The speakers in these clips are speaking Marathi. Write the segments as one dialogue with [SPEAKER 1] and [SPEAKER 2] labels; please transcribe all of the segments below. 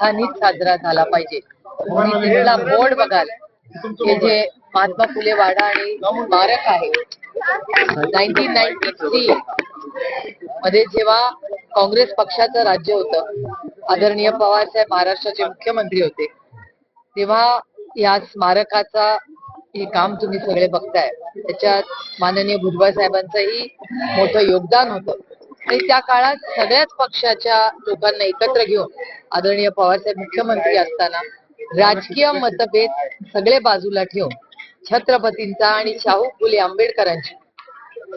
[SPEAKER 1] उत्साहानेच साजरा झाला पाहिजे. तुम्ही तिथला बोर्ड बघाल. हे जे महात्मा फुले वाडा आणि स्मारक आहे नाईन्टीन नाईन्टी थ्री मध्ये जेव्हा काँग्रेस पक्षाचं राज्य होतं आदरणीय पवार साहेब महाराष्ट्राचे मुख्यमंत्री होते तेव्हा या स्मारकाचा हे काम तुम्ही सगळे बघताय. त्याच्यात माननीय भुजबळ साहेबांचंही मोठं योगदान होतं. आणि त्या काळात सगळ्याच पक्षाच्या लोकांना एकत्र घेऊन आदरणीय पवारसाहेब मुख्यमंत्री असताना राजकीय मतभेद सगळे बाजूला ठेवून छत्रपतींचा आणि शाहू फुले आंबेडकरांची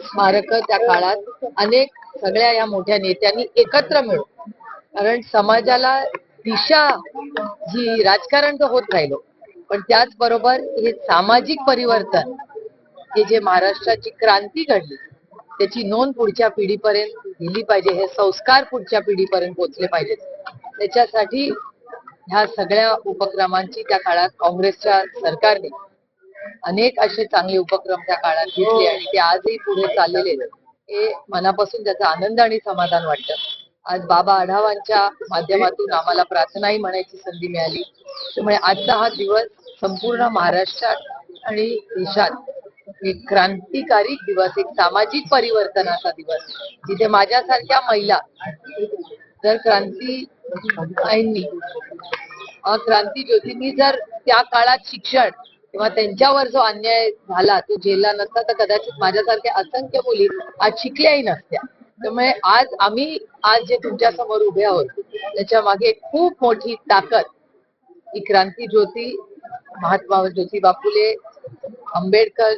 [SPEAKER 1] स्मारक त्या काळात अनेक सगळ्या या मोठ्या नेत्यांनी एकत्र मिळून कारण समाजाला दिशा जी राजकारण तर होत राहिलो पण त्याचबरोबर हे सामाजिक परिवर्तन हे जे महाराष्ट्राची क्रांती घडली त्याची नोंद पुढच्या पिढीपर्यंत दिली पाहिजे. हे संस्कार पुढच्या पिढीपर्यंत पोहोचले पाहिजेत. त्याच्यासाठी ह्या सगळ्या उपक्रमांची त्या काळात काँग्रेसच्या सरकारने अनेक असे चांगले उपक्रम त्या काळात घेतले आणि ते आजही पुढे चाललेले हे मनापासून त्याचा आनंद आणि समाधान वाटतं. आज बाबा आढावांच्या माध्यमातून आम्हाला प्रार्थनाही म्हणायची संधी मिळाली. त्यामुळे आजचा हा दिवस संपूर्ण महाराष्ट्रात आणि देशात एक क्रांतिकारी दिवस एक सामाजिक परिवर्तनाचा दिवस जिथे माझ्यासारख्या महिला जर क्रांती आईंनी क्रांती ज्योतींनी जर त्या काळात शिक्षण किंवा त्यांच्यावर जो अन्याय झाला तो झेलला नसता तर कदाचित माझ्यासारख्या असंख्य मुली आज शिकल्याही नसत्या. त्यामुळे आज आम्ही आज जे तुमच्यासमोर उभे आहोत त्याच्यामागे खूप मोठी ताकद ही क्रांती ज्योती महात्मा ज्योतिबा फुले आंबेडकर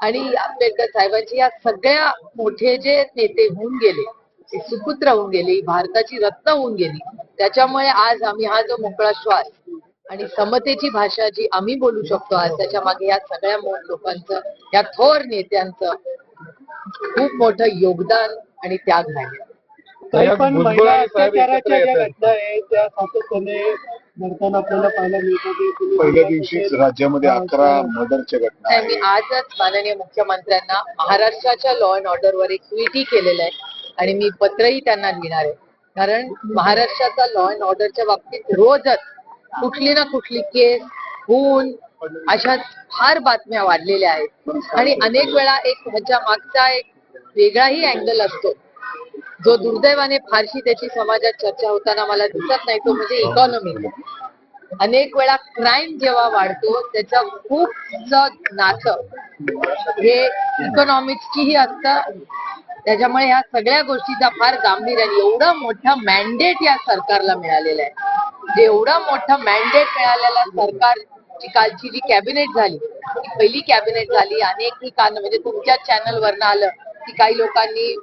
[SPEAKER 1] आणि आंबेडकर साहेबांची या सगळ्या मोठे जे नेते होऊन गेले ते सुपुत्र होऊन गेले भारताची रत्न होऊन गेली त्याच्यामुळे आज आम्ही हा जो मोकळा श्वास आणि समतेची भाषा जी आम्ही बोलू शकतो आज त्याच्यामागे या सगळ्या मोठ लोकांचं या थोर नेत्यांचं खूप मोठं योगदान आणि त्याग आहे.
[SPEAKER 2] काही पण महिला अत्याचाराच्या ज्या घटना आहेत त्या सातत्याने घडताना आपल्याला पाहायला मिळतात. हे
[SPEAKER 3] पहिल्या दिवशीच राज्यामध्ये अकरा मर्डरच्या घटना
[SPEAKER 1] नाही मी
[SPEAKER 3] आहेत.
[SPEAKER 1] आजच माननीय मुख्यमंत्र्यांना महाराष्ट्राच्या लॉ अँड ऑर्डरवर एक ट्विटही केलेलं आहे आणि मी पत्रही त्यांना लिहिणार आहे. कारण महाराष्ट्राचा लॉ अँड ऑर्डरच्या बाबतीत रोजच कुठली ना कुठली केस खून अशा फार बातम्या वाढलेल्या आहेत. आणि अनेक वेळा एक ह्याच्या मागचा एक वेगळाही अँगल असतो. जो दुर्दैवाने फारशी त्याची समाजात चर्चा होताना मला दिसत नाही तो म्हणजे इकॉनॉमी अनेक वेळा क्राईम जेव्हा वाढतो त्याचं खूप नातं हे इकॉनॉमिक्सचीही असतं. त्याच्यामुळे ह्या सगळ्या गोष्टीचा फार गांभीर्याने एवढा मोठा मॅन्डेट या सरकारला मिळालेला आहे. जे एवढा मोठा मॅन्डेट मिळालेला सरकारची कालची जी कॅबिनेट झाली ती पहिली कॅबिनेट झाली अनेक ठिकाण म्हणजे तुमच्याच चॅनलवरनं आलं की काही लोकांनी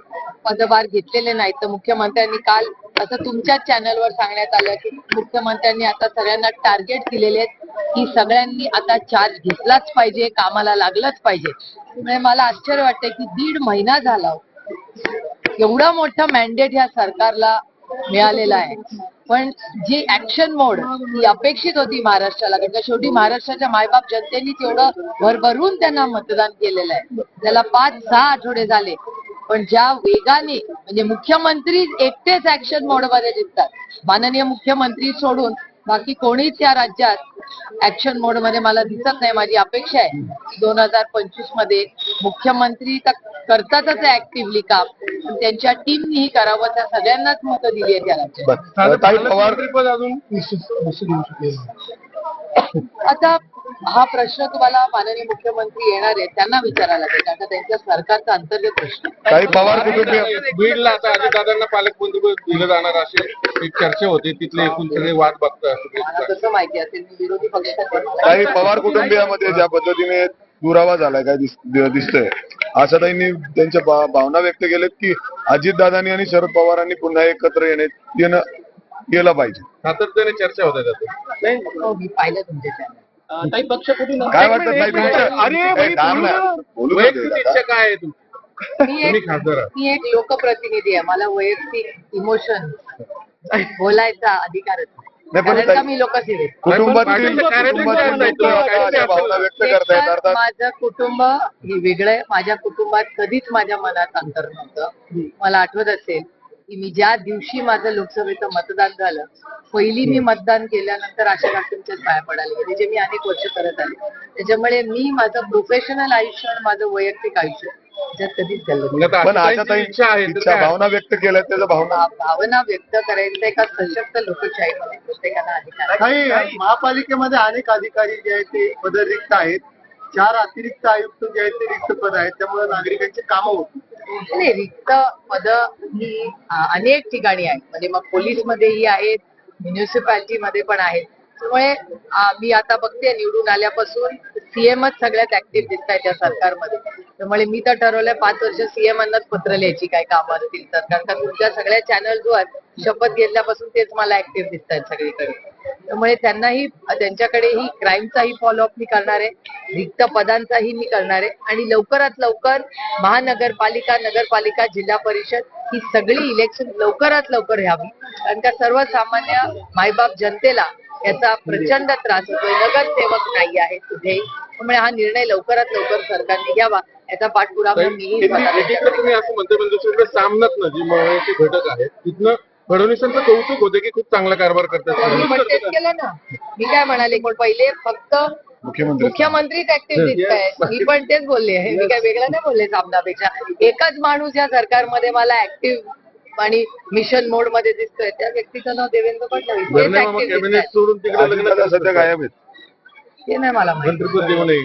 [SPEAKER 1] पदभार घेतलेले नाहीत. तर मुख्यमंत्र्यांनी काल असं तुमच्याच चॅनलवर सांगण्यात आलं की मुख्यमंत्र्यांनी आता सगळ्यांना टार्गेट दिलेले आहेत की सगळ्यांनी आता चार्ज घेतलाच पाहिजे कामाला लागलंच पाहिजे. त्यामुळे मला आश्चर्य वाटतंय की दीड महिना झाला एवढा मोठा मॅन्डेट ह्या सरकारला मिळालेला आहे. पण जी ऍक्शन मोड ही अपेक्षित होती महाराष्ट्राला. कारण शेवटी महाराष्ट्राच्या मायबाप जनतेने तेवढं भरभरून त्यांना मतदान केलेलं आहे. त्याला पाच सहा आठवडे झाले. पण ज्या वेगाने म्हणजे मुख्यमंत्री एकटेच ऍक्शन मोडमध्ये दिसतात माननीय मुख्यमंत्री सोडून बाकी कोणीच या राज्यात ऍक्शन मोडमध्ये मला दिसत नाही. माझी अपेक्षा आहे. दोन हजार पंचवीसमध्ये मुख्यमंत्री तर करतातच ऍक्टिव्हली काम. पण त्यांच्या टीमनीही करावं त्या सगळ्यांनाच मतं दिली आहेत या राज्यात.
[SPEAKER 3] बरं. ताई पवार
[SPEAKER 4] पालकमंत्रीपद अजून
[SPEAKER 1] आता हा प्रश्न तुम्हाला माननीय मुख्यमंत्री येणार आहेत त्यांना विचारायला लागेल कारण त्यांच्या सरकारचा अंतर्गत प्रश्न आहे.
[SPEAKER 3] काही पवार कुटुंबीय
[SPEAKER 4] बीडला आता अजितदादांना पालकमंत्रीपद दिलं जाणार अशी एक चर्चा होती तिथले एकूण सगळे वाद बघतात
[SPEAKER 1] मला कसं माहिती असेल मी विरोधी पक्षात
[SPEAKER 3] काही पवार कुटुंबियामध्ये ज्या पद्धतीने दुरावा झालाय काय दिस- दि- दिसतंय आशाताईंनी त्यांच्या भा- भावना व्यक्त केल्यात की अजितदादांनी आणि शरद पवारांनी पुन्हा एकत्र येणे येणं गेलं पाहिजे.
[SPEAKER 4] सातत्याने चर्चा होत त्यात.
[SPEAKER 1] हो, मी पाहिलं तुमच्या channel.
[SPEAKER 2] काही पक्ष कुठून
[SPEAKER 3] काय वाटतं? ताई तुमच्या
[SPEAKER 4] अरे,
[SPEAKER 3] ए,
[SPEAKER 4] भाई,
[SPEAKER 3] थांब ना.
[SPEAKER 4] बोलू
[SPEAKER 3] बोलू दे
[SPEAKER 4] वैयक्तिक
[SPEAKER 3] आता.
[SPEAKER 4] इच्छा काय आहे तुमची?
[SPEAKER 1] मी
[SPEAKER 4] तुम्ही
[SPEAKER 1] एक. मी एक लोकप्रतिनिधी आहे. मला वैयक्तिक इमोशन बोलायचा अधिकारच नाही.
[SPEAKER 3] नाही, पण
[SPEAKER 1] कारण का
[SPEAKER 3] ताई-
[SPEAKER 1] मी लोकसेवेत
[SPEAKER 3] कुटुंबातील कुटुंबातील भावना व्यक्त अर्थात
[SPEAKER 1] माझं कुटुंब हे वेगळं आहे. माझ्या कुटुंबात कधीच माझ्या मनात अंतर नव्हतं. मला आठवत असेल की मी ज्या दिवशी माझं लोकसभेचं मतदान झालं पहिली मी मतदान केल्यानंतर आशा काकूंच्याच पाया पडायला गेले जे मी अनेक वर्ष करत आले. त्याच्यामुळे मी माझं प्रोफेशनल आयुष्य आणि माझं वैयक्तिक आयुष्य त्याच्यात कधीच झालं
[SPEAKER 4] म्हणजे आता
[SPEAKER 3] पण
[SPEAKER 4] इच्छा आहे काय?
[SPEAKER 3] भावना व्यक्त केल्या त्याच्या भावना?
[SPEAKER 1] भावना व्यक्त करायचं एका सशक्त लोकशाहीमध्ये प्रत्येकाला अधिकार
[SPEAKER 2] महापालिकेमध्ये अनेक अधिकारी जे आहेत ते पद रिक्त आहेत. चार अतिरिक्त आयुक्त जे आहेत ते रिक्त पद आहेत त्यामुळे नागरिकांची कामं होती.
[SPEAKER 1] नाही रिक्त पद ही अनेक ठिकाणी आहेत. म्हणजे मग पोलीस मध्येही आहेत म्युन्सिपालिटी मध्ये पण आहेत. त्यामुळे मी आता बघते निवडून आल्यापासून सीएमच सगळ्यात ऍक्टिव्ह दिसत आहेत त्या सरकारमध्ये. त्यामुळे मी तर ठरवलंय पाच वर्ष सीएमनाच पत्र लिहायची काय कामं असतील तर कारण का तुमच्या सगळ्या चॅनल्सवर शपथ घेतल्यापासून तेच मला ऍक्टिव्ह दिसत आहेत सगळीकडे. त्यामुळे त्यांनाही त्यांच्याकडेही क्राईमचाही फॉलोअप मी करणार आहे. रिक्त पदांचाही मी करणार आहे. आणि लवकरात लवकर महानगरपालिका नगरपालिका जिल्हा परिषद ही सगळी इलेक्शन लवकरात लवकर व्हावी. कारण का सर्वसामान्य मायबाप जनतेला याचा प्रचंड त्रास होतोय. नगरसेवक नाही आहे कुठेही. त्यामुळे हा निर्णय लवकरात लवकर सरकारने घ्यावा. याचा पाठपुरावा
[SPEAKER 4] दुसरीकडे सामनात ना जी घटक आहेत तिथनं फडणवीसांचं कौतुक होते की खूप चांगला कारभार
[SPEAKER 1] मी पण
[SPEAKER 4] करतात
[SPEAKER 1] केलं ना. मी काय म्हणाले की पहिले फक्त
[SPEAKER 3] मुख्यमंत्री.
[SPEAKER 1] मुख्यमंत्रीच ऍक्टिव्ह दिसत आहेत मी पण तेच बोलले आहे. मी काय वेगळं नाही बोलले सामनापेक्षा. एकच माणूस या सरकारमध्ये मला ऍक्टिव्ह आणि मिशन मोडमध्ये दिसतोय. त्या व्यक्तीचं नाव देवेंद्र फडणवीस. तेच
[SPEAKER 4] भरणे मामा
[SPEAKER 1] ऍक्टिव्ह
[SPEAKER 4] कॅबिनेट
[SPEAKER 1] दिसत
[SPEAKER 4] सोडून तिकडे लग्न
[SPEAKER 3] अजितदादा सध्या
[SPEAKER 4] करतात.
[SPEAKER 3] गायब आहेत.
[SPEAKER 1] ते नाही मला माहिती.
[SPEAKER 4] देऊ नये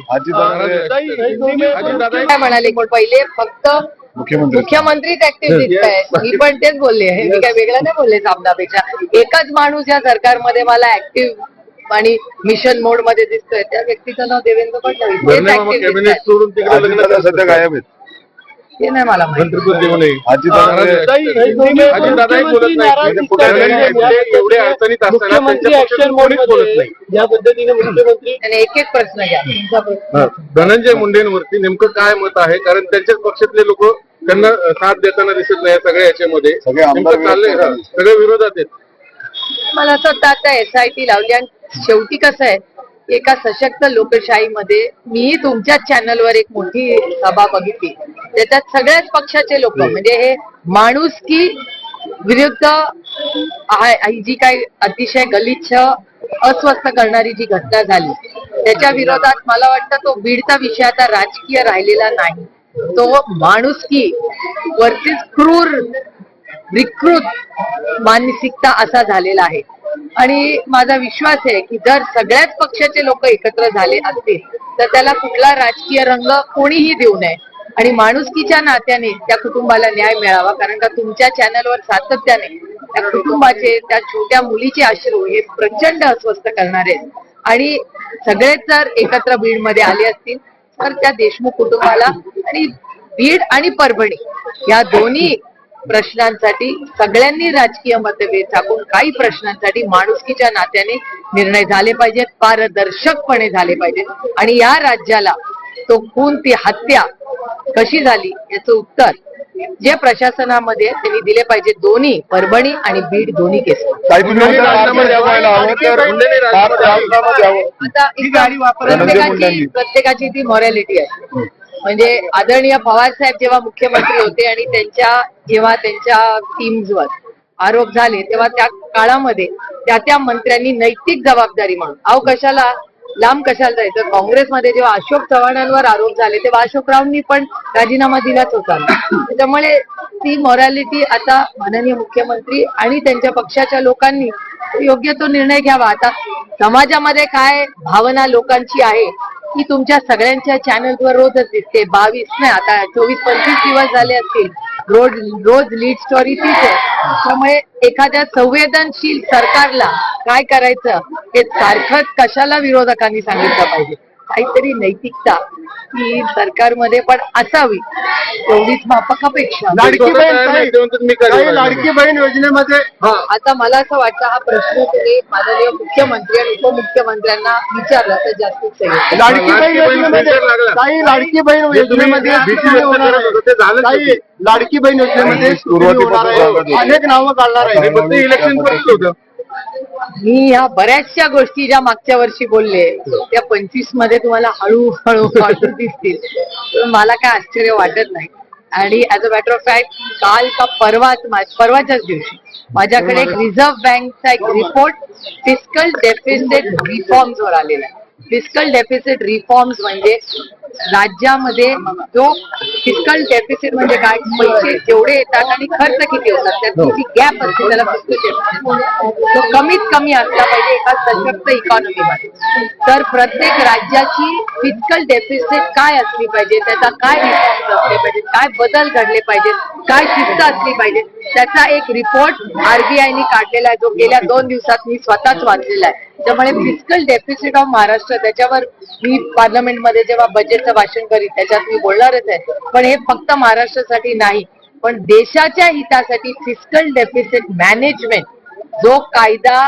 [SPEAKER 1] काय म्हणाले की पहिले फक्त
[SPEAKER 3] मुख्यमंत्री.
[SPEAKER 1] मुख्यमंत्रीच ऍक्टिव्ह दिसत आहेत मी पण तेच बोलले आहे. मी काय वेगळं नाही बोलले सामनापेक्षा. एकच माणूस या सरकारमध्ये मला ऍक्टिव्ह आणि मिशन मोडमध्ये दिसतोय. त्या व्यक्तीचं नाव देवेंद्र फडणवीस.
[SPEAKER 4] सोडून तिकडे.
[SPEAKER 3] सध्या गायब आहेत.
[SPEAKER 1] ते नाही मला
[SPEAKER 3] म्हणजे पुढे
[SPEAKER 4] धनंजय मुंडे एवढे अडचणीत असताना
[SPEAKER 2] मुख्यमंत्री
[SPEAKER 4] त्यांच्या
[SPEAKER 2] ऍक्शन
[SPEAKER 4] पक्षातून
[SPEAKER 2] मोड
[SPEAKER 4] कोणीच बोलत नाही.
[SPEAKER 2] ज्या पद्धतीने मुख्यमंत्री
[SPEAKER 1] आणि एक एक प्रश्न घ्या. तुमचा प्रश्न
[SPEAKER 4] हा. धनंजय मुंडेंवरती नेमकं काय मत आहे? कारण त्यांच्याच पक्षातले लोक त्यांना साथ देताना दिसत नाही सगळ्या याच्यामध्ये.
[SPEAKER 3] सगळे आमदार
[SPEAKER 4] नेमकं चाललंय
[SPEAKER 3] विरोधात
[SPEAKER 4] हा.
[SPEAKER 3] आहेत.
[SPEAKER 4] सगळे विरोधात आहेत.
[SPEAKER 1] मला असं वाटतं आता एसआयटी लावली आणि शेवटी कसं आहे एका सशक्त लोकशाहीमध्ये मीही तुमच्याच चॅनलवर एक मोठी सभा बघितली. त्याच्यात सगळ्याच पक्षाचे लोक म्हणजे हे माणूस की विरुद्ध आहे- ही जी काही अतिशय गलिच्छ अस्वस्थ करणारी जी घटना झाली त्याच्या विरोधात मला वाटतं तो बीडचा विषय आता राजकीय राहिलेला नाही. तो माणुसकी वरतीच क्रूर विकृत मानसिकता असा झालेला आहे आणि माझा विश्वास आहे की जर सगळ्याच पक्षाचे लोक एकत्र झाले असतील तर त्याला कुठला राजकीय रंग कोणीही देऊ नये आणि माणुसकीच्या नात्याने त्या कुटुंबाला न्याय मिळावा कारण का तुमच्या चॅनलवर सातत्याने त्या कुटुंबाचे त्या छोट्या मुलीचे अश्रू हे प्रचंड अस्वस्थ करणारे आहेत. आणि सगळेच जर एकत्र बीडमध्ये आले असतील तर त्या देशमुख कुटुंबाला आणि बीड आणि परभणी या दोन्ही प्रश्नांसाठी सगळ्यांनी राजकीय मतभेद टाकून काही प्रश्नांसाठी माणुसकीच्या नात्याने निर्णय झाले पाहिजेत पारदर्शकपणे झाले पाहिजेत. आणि या राज्याला तो खून ती हत्या कशी झाली याचं उत्तर जे प्रशासनामध्ये त्यांनी दिले पाहिजे दोन्ही परभणी आणि बीड दोन्ही केस. आता
[SPEAKER 2] ही
[SPEAKER 1] प्रत्येकाची ती मॉरॅलिटी आहे. म्हणजे आदरणीय पवार साहेब जेव्हा मुख्यमंत्री होते आणि त्यांच्या जेव्हा त्यांच्या टीम्सवर आरोप झाले तेव्हा त्या काळामध्ये त्या त्या मंत्र्यांनी नैतिक जबाबदारी म्हणून अहो कशाला? लांब कशाला जायचं? काँग्रेसमध्ये जेव्हा अशोक चव्हाणांवर आरोप झाले तेव्हा अशोकरावांनी पण राजीनामा दिलाच होता. त्याच्यामुळे ती मॉरॅलिटी आता माननीय मुख्यमंत्री आणि त्यांच्या पक्षाच्या लोकांनी योग्य तो निर्णय घ्यावा. आता समाजामध्ये काय भावना लोकांची आहे ती तुमच्या सगळ्यांच्या चॅनलवर रोजच दिसते. बावीस नाही आता चोवीस पंचवीस दिवस झाले असतील. रोज रोज लीड स्टोरी तीच आहे. त्यामुळे एखाद्या संवेदनशील सरकारला काय करायचं? हे सारखंच कशाला विरोधकांनी सांगितलं पाहिजे? काहीतरी नैतिकता ही सरकारमध्ये पण असावी एवढीच माफक अपेक्षा
[SPEAKER 2] लाडकी बहीण काही-. लाडकी योजनेमध्ये
[SPEAKER 4] हा
[SPEAKER 1] आता मला असं वाटतं हा प्रश्न तुम्ही माननीय मुख्यमंत्री आणि उपमुख्यमंत्र्यांना विचारला तर जास्तीत सही
[SPEAKER 2] लाडकी बहीण
[SPEAKER 4] लाडकी बहीण
[SPEAKER 2] योजनेमध्ये. काही लाडकी बहीण योजनेमध्ये
[SPEAKER 4] भीती व्यक्त
[SPEAKER 2] होणार
[SPEAKER 4] करत होता ते झालंच
[SPEAKER 2] काही
[SPEAKER 4] नाही.
[SPEAKER 2] लाडकी बहीण योजनेमध्ये होणार आहे. अनेक नावं काढणार आहे
[SPEAKER 4] इलेक्शन पर्यंत होतं
[SPEAKER 1] मी ह्या बऱ्याचशा गोष्टी ज्या मागच्या वर्षी बोलले त्या पंचवीसमध्ये तुम्हाला हळूहळू हळू दिसतील. मला काय आश्चर्य वाटत नाही. आणि as a matter of fact काल का परवाच परवाच्याच दिवशी माझ्याकडे एक रिझर्व्ह बँकचा एक रिपोर्ट फिस्कल डेफिसिट रिफॉर्म्स वर आलेला आहे. फिस्कल डेफिसिट रिफॉर्म्स म्हणजे राज्यामध्ये जो फिस्कल डेफिसिट म्हणजे काय पैसे जेवढे येतात आणि खर्च किती होतात त्याची जी गॅप असते त्याला फिस्कल डेफिसिट तो कमीत कमी असला पाहिजे एका सशक्त इकॉनॉमीमध्ये तर प्रत्येक राज्याची फिजिकल डेफिसिट काय असली पाहिजे त्याचा काय रिफॉर्म्स असले पाहिजे काय बदल घडले पाहिजेत काय शिस्त असली पाहिजे त्याचा एक रिपोर्ट आरबीआयने काढलेला आहे जो गेल्या दोन दिवसात मी स्वतःच वाचलेला आहे. त्यामुळे फिजिकल डेफिसिट ऑफ महाराष्ट्र त्याच्यावर मी पार्लमेंटमध्ये जेव्हा बजेटचं भाषण करीत त्याच्यात मी बोलणारच आहे. पण हे फक्त महाराष्ट्रासाठी नाही पण देशाच्या हितासाठी फिजिकल डेफिसिट मॅनेजमेंट जो कायदा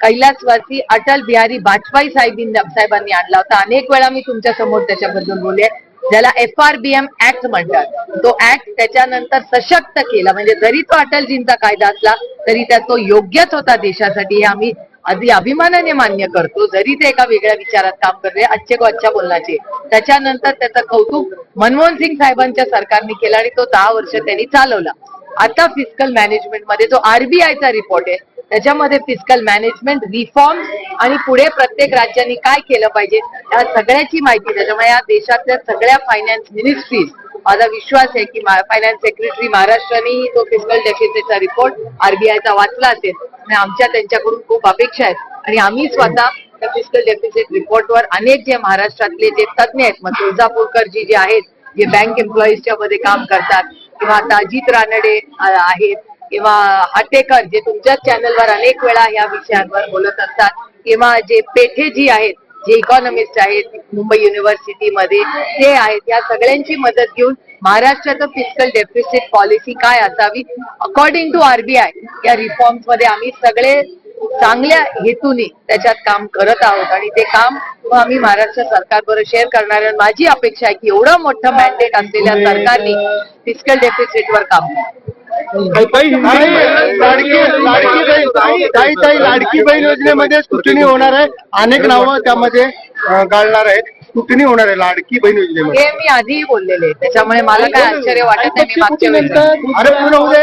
[SPEAKER 1] कैलासवासी अटल बिहारी वाजपेयी साहेबीं साहेबांनी आणला होता. अनेक वेळा मी तुमच्यासमोर त्याच्याबद्दल बोलले ज्याला F R B M act म्हणतात. तो ऍक्ट त्याच्यानंतर सशक्त केला. म्हणजे जरी तो अटलजींचा कायदा असला तरी त्या तो योग्यच होता देशासाठी. हे आम्ही अगदी अभिमानाने मान्य करतो. जरी ते एका वेगळ्या विचारात काम करते अच्छे को अच्छा बोलण्याचे. त्याच्यानंतर त्याचं कौतुक मनमोहन सिंग साहेबांच्या सरकारने केलं आणि तो दहा वर्ष त्यांनी चालवला. आता फिजिकल मॅनेजमेंटमध्ये जो आरबीआयचा रिपोर्ट आहे त्याच्यामध्ये फिजिकल मॅनेजमेंट रिफॉर्म आणि पुढे प्रत्येक राज्यांनी काय केलं पाहिजे या सगळ्याची माहिती त्याच्यामुळे या देशातल्या सगळ्या फायनान्स मिनिस्ट्रीज माझा विश्वास आहे की फायनान्स सेक्रेटरी महाराष्ट्रानेही तो फिजिकल डेफिसिटचा रिपोर्ट आरबीआयचा वाचला असेल. आमच्या त्यांच्याकडून खूप अपेक्षा आहेत. आणि आम्ही स्वतः त्या फिजिकल डेफिसिट रिपोर्टवर अनेक जे महाराष्ट्रातले जे तज्ज्ञ आहेत मग तुळजापूरकरजी जे आहेत जे बँक एम्प्लॉईजच्या मध्ये काम करतात किंवा आता अजित रानडे आहेत किंवा हाटेकर जे तुमच्याच चॅनलवर अनेक वेळा या विषयांवर बोलत असतात किंवा जे पेठे जी आहेत जे इकॉनॉमिस्ट आहेत मुंबई युनिव्हर्सिटीमध्ये ते आहेत या सगळ्यांची मदत घेऊन महाराष्ट्राचं फिजिकल डेफिसिट पॉलिसी काय असावी? अकॉर्डिंग टू आरबीआय या रिफॉर्म्समध्ये आम्ही सगळे चांगल्या हेतूने त्याच्यात काम करत आहोत आणि ते काम आम्ही महाराष्ट्र सरकारबरोबर शेअर करणार आहोत. माझी अपेक्षा आहे की एवढं मोठं मॅन्डेट असलेल्या सरकारने फिजिकल डेफिसिटवर काम
[SPEAKER 2] लाडकी लाडकी बहीण योजनेमध्ये स्क्रुटिनी होणार आहे. अनेक नावं त्यामध्ये गाळणार आहेत. स्क्रुटिनी होणार आहे लाडकी बहीण योजनेमध्ये.
[SPEAKER 1] हे मी आधीही बोललेले आहे. त्याच्यामुळे मला काय आश्चर्य वाटत नाही मी मागच्या वेळेस
[SPEAKER 2] अरे पूर्ण होऊ दे.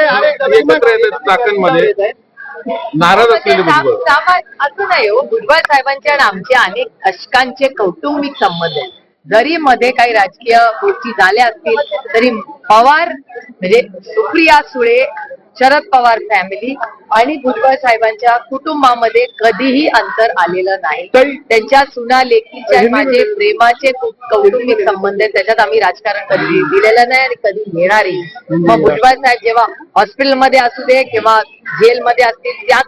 [SPEAKER 4] नाराज असलेले भुजबळ
[SPEAKER 1] सामा- असं नाही हो भुजबळ साहेबांचे आणि आमचे अनेक दशकांचे कौटुंबिक संबंध आहेत. जरी मध्ये काही राजकीय गोष्टी झाल्या असतील तरी पवार म्हणजे सुप्रिया सुळे शरद पवार फॅमिली आणि भुजबळ साहेबांच्या कुटुंबामध्ये कधीही अंतर आलेलं नाही. त्यांच्या सुना लेकीच्या माझे प्रेमाचे कौटुंबिक संबंध आहेत त्याच्यात आम्ही राजकारण कधी दिलेलं नाही आणि कधी घेणारही मग भुजबळ साहेब जेव्हा हॉस्पिटलमध्ये असू दे किंवा जेलमध्ये असतील त्या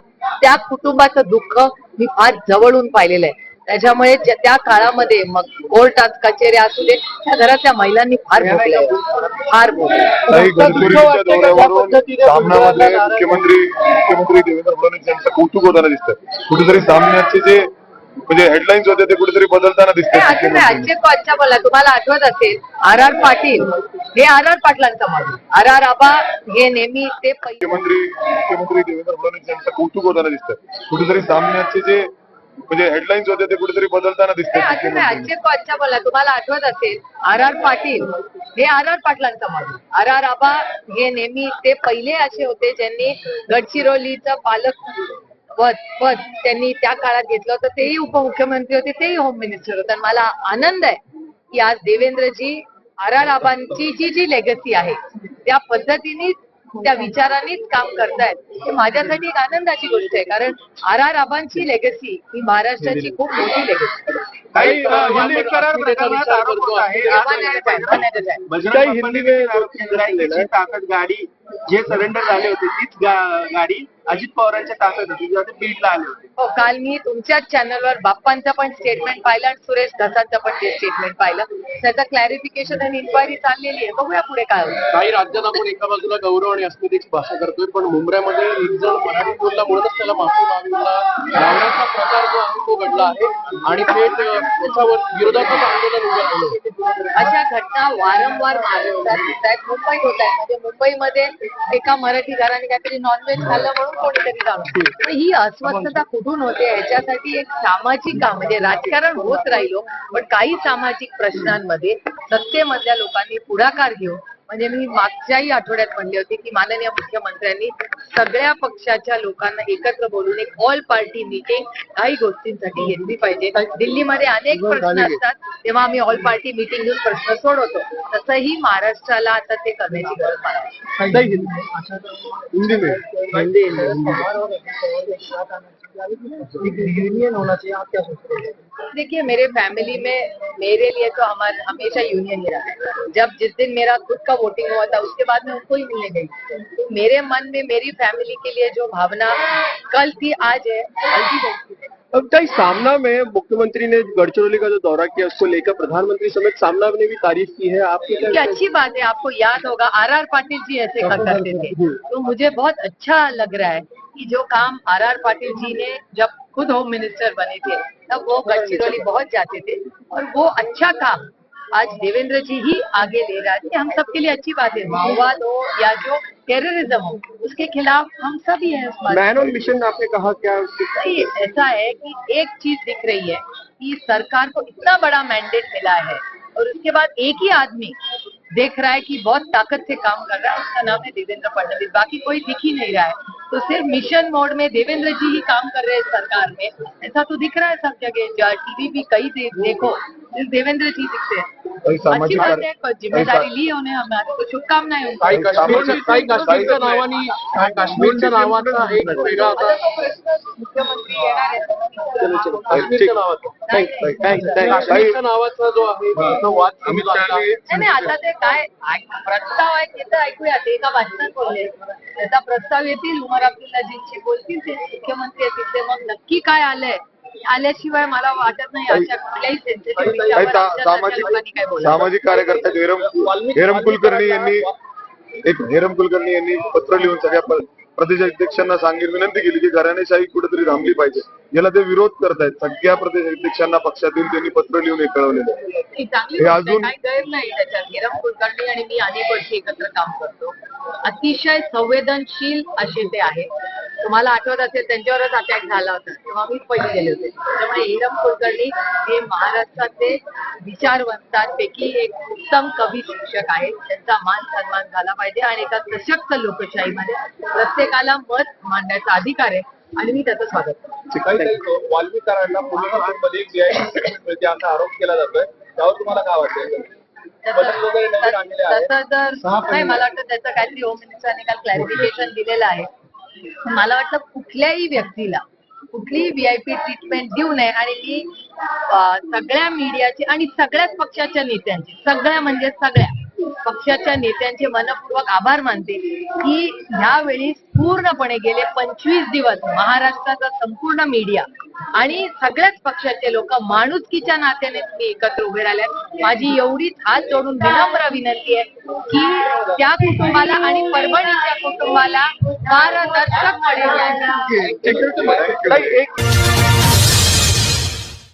[SPEAKER 1] त्या कुटुंबाचं दुःख मी फार जवळून पाहिलेलं आहे. त्याच्यामुळे त्या काळामध्ये मग कोर्टात कचेऱ्या असू दे त्या घरातल्या महिलांनी फार भोगल्या फार
[SPEAKER 3] सामनामध्ये मुख्यमंत्री मुख्यमंत्री देवेंद्र फडणवीस यांचं कौतुक होताना दिसतं कुठेतरी सामन्याचे जे म्हणजे हेडलाईन्स होते ते कुठेतरी बदलताना
[SPEAKER 1] नाही,
[SPEAKER 3] दिसतात
[SPEAKER 1] असं नाही को अच्छा बोला तुम्हाला आठवत असेल आर आर पाटील हे आर आर पाटलांचा माणूस आर आर आबा हे नेहमी ते
[SPEAKER 3] मुख्यमंत्री मुख्यमंत्री देवेंद्र फडणवीस यांचं कौतुक होताना दिसतं कुठेतरी सामन्याचे जे म्हणजे हेडलाईन्स होते ते कुठेतरी बदलताना
[SPEAKER 1] दिसते अच्छा बोला तुम्हाला आठवत असेल आर आर पाटील हे आर आर पाटलांचा माणूस आर आर आबा हे नेहमी ते पहिले असे होते ज्यांनी गडचिरोलीचं पालक पद पद त्यांनी त्या काळात घेतलं होतं. तेही उपमुख्यमंत्री होते तेही होम मिनिस्टर होते. आणि मला आनंद आहे की आज देवेंद्रजी आर आर आबांची जी जी लेगसी आहे त्या पद्धतीने त्या विचारानेच काम करतायत. हे माझ्यासाठी एक आनंदाची गोष्ट आहे कारण आर आर आबांची लेगसी ही महाराष्ट्राची खूप मोठी लेगसी
[SPEAKER 2] काही हिंदी करार प्रकरणात आरोप होत आहे. काही हिंदी इंद्रायणीची ताकद गाडी जे सरेंडर झाले होते तीच गा- गाडी अजित पवारांच्या ताकद होती. जेव्हा ते बीडला आले होते.
[SPEAKER 1] हो काल मी तुमच्याच चॅनलवर बाप्पांचं पण स्टेटमेंट पाहिलं आणि सुरेश धसांचं पण ते स्टेटमेंट पाहिलं. त्याचं क्लॅरिफिकेशन आणि इन्क्वायरी चाललेली आहे. बघूया पुढे काय होतं.
[SPEAKER 5] काही राज्यात आपण एका बाजूला गौरव आणि अस्मितेची भाषा करतोय पण मुंबईमध्ये एक जण मराठी बोलला म्हणूनच त्याला माफी मागणीला लावण्याचा प्रकार जो आहे तो घडला आहे. आणि थेट अ, त्याच्यावर विरोधात्मक आंदोलन उभं राहिलं.
[SPEAKER 1] अशा घटना वारंवार महाराष्ट्रात होत आहेत मुंबईत होत आहेत म्हणजे मुंबईमध्ये एका मराठी घराने काहीतरी नॉनव्हेज खाल्लं म्हणून कोणीतरी जाणून तर ही अस्वस्थता कुठून होते याच्यासाठी एक सामाजिक काम म्हणजे राजकारण होत राहिलो पण काही सामाजिक प्रश्नांमध्ये सत्तेमधल्या लोकांनी पुढाकार घेऊन म्हणजे मी मागच्याही आठवड्यात म्हणली होती की माननीय मुख्यमंत्र्यांनी सगळ्या पक्षाच्या लोकांना एकत्र बोलून एक ऑल पार्टी मीटिंग काही गोष्टींसाठी घेतली पाहिजे. दिल्लीमध्ये अनेक प्रश्न असतात. तेव्हा आम्ही ऑल पार्टी मीटिंग घेऊन प्रश्न सोडवतो. तसंही महाराष्ट्राला आता ते करण्याची गरज आहे.
[SPEAKER 5] यूनियन होना चाहिए आप क्या सोचते हैं?
[SPEAKER 1] देखिए मेरे फैमिली में मेरे लिए तो हमारा हमेशा यूनियन ही रहा है। जब जिस दिन मेरा खुद का वोटिंग हुआ था उसके बाद मैं उनको ही मिलने गई। तो मेरे मन में मेरी फैमिली के लिए जो भावना कल थी आज है है।
[SPEAKER 5] अब कई सामना में मुख्यमंत्री ने गढ़चिरौली का जो दौरा किया उसको लेकर प्रधानमंत्री समेत सामना ने भी तारीफ़ की है? आपकी क्या
[SPEAKER 1] अच्छी बात है आपको याद होगा आर आर पाटिल जी ऐसे कहा करते थे। तो मुझे बहुत अच्छा लग रहा है कि जो काम आर आर पाटिल जी ने जब खुद होम मिनिस्टर बने थे तब वो गडचिरोली बहुत जाते थे और वो अच्छा काम आज देवेंद्र जी ही आगे ले रहा है। हम सबके लिए अच्छी बात है। माओवाद हो या जो टेररिज्म हो उसके खिलाफ हम सब ही हैं उस बात
[SPEAKER 5] मैन ऑन मिशन आपने कहा क्या
[SPEAKER 1] नहीं, ऐसा है कि एक चीज़ दिख रही है कि सरकार को इतना बड़ा मैंडेट मिला है और उसके बाद एक ही आदमी देख रहा है कि बहुत ताकत से काम कर रहा है। उसका नाम है देवेंद्र फडणवीस। बाकी कोई दिख ही नहीं रहा है। तो सिर्फ मिशन मोड में देवेंद्र जी ही काम कर रहे हैं सरकार में। ऐसा तो दिख रहा है सब जगह। टीवी भी कई दे, देखो देवेंद्र जी दिखते हैं
[SPEAKER 3] काही
[SPEAKER 1] अच्छी
[SPEAKER 3] सामाजिक
[SPEAKER 1] बात
[SPEAKER 3] कार्य-
[SPEAKER 1] है पर जिम्मेदारी ली उन्हें हमारी तो शुभकामनाएं उनको
[SPEAKER 5] काही काश्मीरच्या नावाचा एक वेगळा नावाचा
[SPEAKER 1] नाही,
[SPEAKER 5] जो आहे
[SPEAKER 1] आता ते काय प्रस्ताव आहे ते तर ऐकूया. ते एका भाषणात बोलले. त्याचा प्रस्ताव येतील. उमर अब्दुल्लाजींशी बोलतील ते. मुख्यमंत्री येतील ते मग नक्की काय आलंय? आल्याशिवाय मला वाटत नाही अशा कुठल्याही sensitive
[SPEAKER 3] काही
[SPEAKER 1] विषयावर
[SPEAKER 3] सा-
[SPEAKER 1] आमच्या
[SPEAKER 3] सामाजिक
[SPEAKER 1] लोकांनी काय बोलावं.
[SPEAKER 3] सामाजिक कार्यकर्ते हेरम हेरम कुलकर्णी यांनी एक हेरम कुलकर्णी यांनी पत्र लिहून सगळ्या प- प्रदेशाध्यक्षांना सांगितलं विनंती केली की घराणेशाही कुठेतरी थांबली पाहिजे याला ते विरोध करतायत सगळ्या प्रदेशाध्यक्षांना पक्षातील त्यांनी पत्र लिहून हे कळवलेलं आहे.
[SPEAKER 1] ही चांगली
[SPEAKER 3] हे
[SPEAKER 1] गोष्ट आहे.
[SPEAKER 3] अजून-
[SPEAKER 1] काही गैर नाही त्याच्यात कुलकर्णी आणि मी अनेक वर्षी एकत्र काम करतो अतिशय संवेदनशील असे ते आहेत तुम्हाला आठवत असेल त्यांच्यावरच अटॅक झाला होता. तेव्हा मीच पहिले गेले होते. त्यामुळे हिरम कुलकर्णी हे महाराष्ट्राचे विचारवंतांपैकी एक उत्तम कवी शिक्षक आहेत. त्यांचा मान सन्मान झाला पाहिजे आणि एका सशक्त लोकशाहीमध्ये प्रत्येकाला मत मांडण्याचा अधिकार आहे. आणि मी त्याचं स्वागत करते.
[SPEAKER 4] वाल्मिकारांना असा आरोप केला जातोय. त्यावर तुम्हाला काय वाटतं.
[SPEAKER 1] तसं जर नाही मला वाटतं त्याचं काहीतरी होम मिनिस्टरने काल क्लॅरिफिकेशन दिलेलं आहे. मला वाटतं कुठल्याही व्यक्तीला कुठलीही व्हीआयपी ट्रीटमेंट देऊ नये. आणि मी सगळ्या मीडियाची आणि सगळ्याच पक्षाच्या नेत्यांचे सगळ्या म्हणजे सगळ्या पक्षाच्या नेत्यांचे मनपूर्वक आभार मानते की ह्यावेळी पूर्णपणे गेले पंचवीस दिवस महाराष्ट्राचा संपूर्ण मीडिया आणि सगळ्याच पक्षाचे लोक माणुसकीच्या नात्याने तुम्ही एकत्र उभे राहिल्यात माझी एवढीच हात जोडून विनम्र विनंती आहे की त्या कुटुंबाला आणि परभणीच्या कुटुंबाला पारदर्शकपणे न्याय मिळावा.
[SPEAKER 5] ताई, एक